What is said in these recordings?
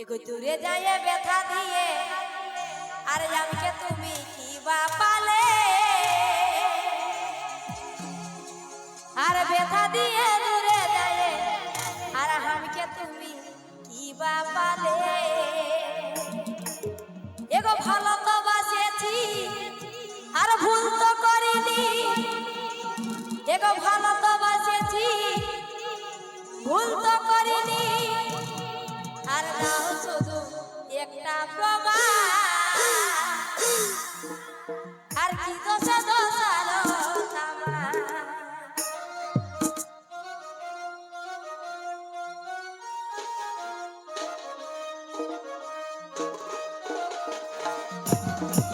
এগো দূরে যায় ব্যথা দিয়ে। আর আমাকে তুমি কি বা পালে। আর ব্যথা দিয়ে দূরে যায়। আর আমাকে তুমি কি বা পালে। আর একটা প্রমাণ। আর আমার দূরে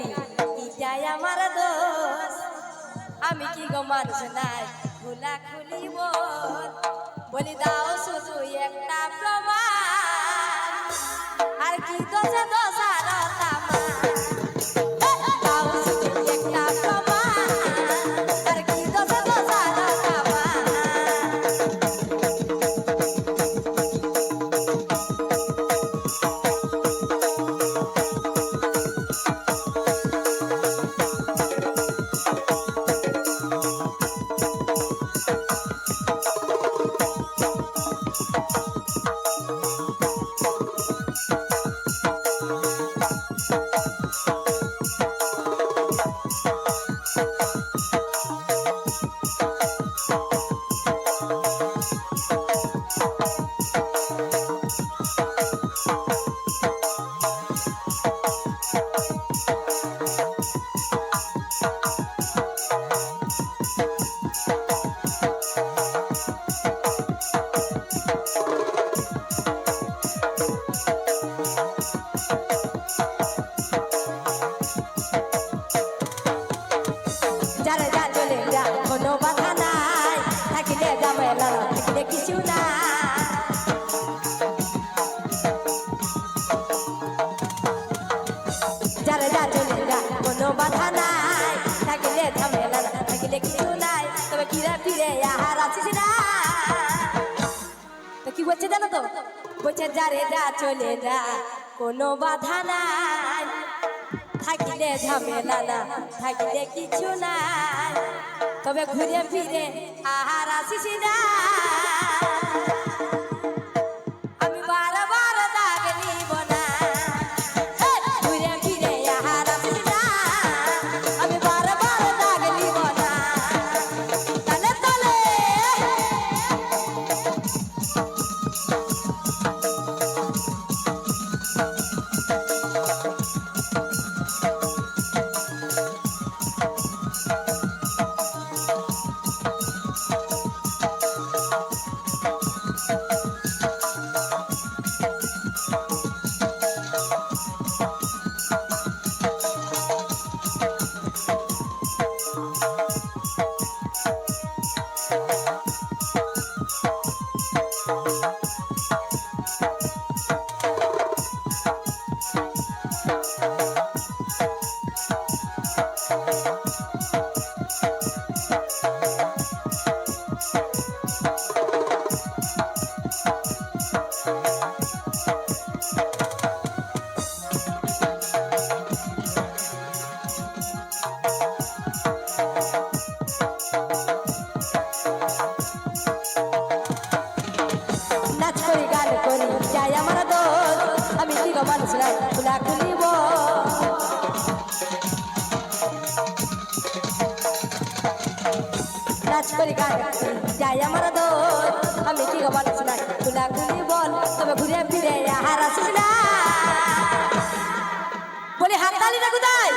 আমি কি গো মানুষ নাই? খোলা খুলিব বলি দাও শুধু একটা প্রমাণ। আর কি দোষে দোষারতা কি বলছে জানো তো? বলছে যারে যা, চলে যা, কোনো বাধা নাই। থাকিলে ঝামেলা না, থাকিলে কিছু নাই। তবে ঘুরে ফিরে আহার আসিস না। নাচ করি করি যাই আমার দোষ আমি কি গো মানুষ নাই। খুলা খুলি বল, তবে ঘুরে ফিরে আহার আসিস না। বলি হাততালি না কোথায়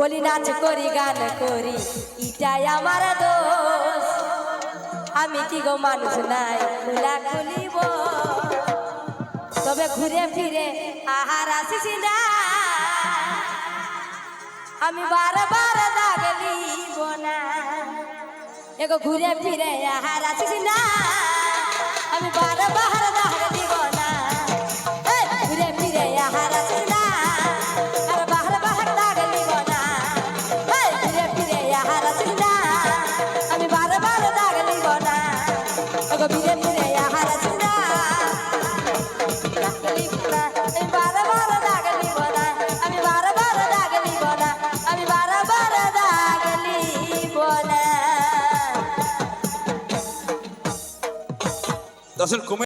বলি, নাচ করি, গান করি, ইটাই আমার দোষ। আমি কি গো মানুষ নাই? খোলা খুলিব তবে ঘুরে ফিরে আহার আসিস না। আমি বারবার দাগ নিব না এগো ঘুরে ফিরে আহার আছিস না। আমি বারবার দাগ hacer comer.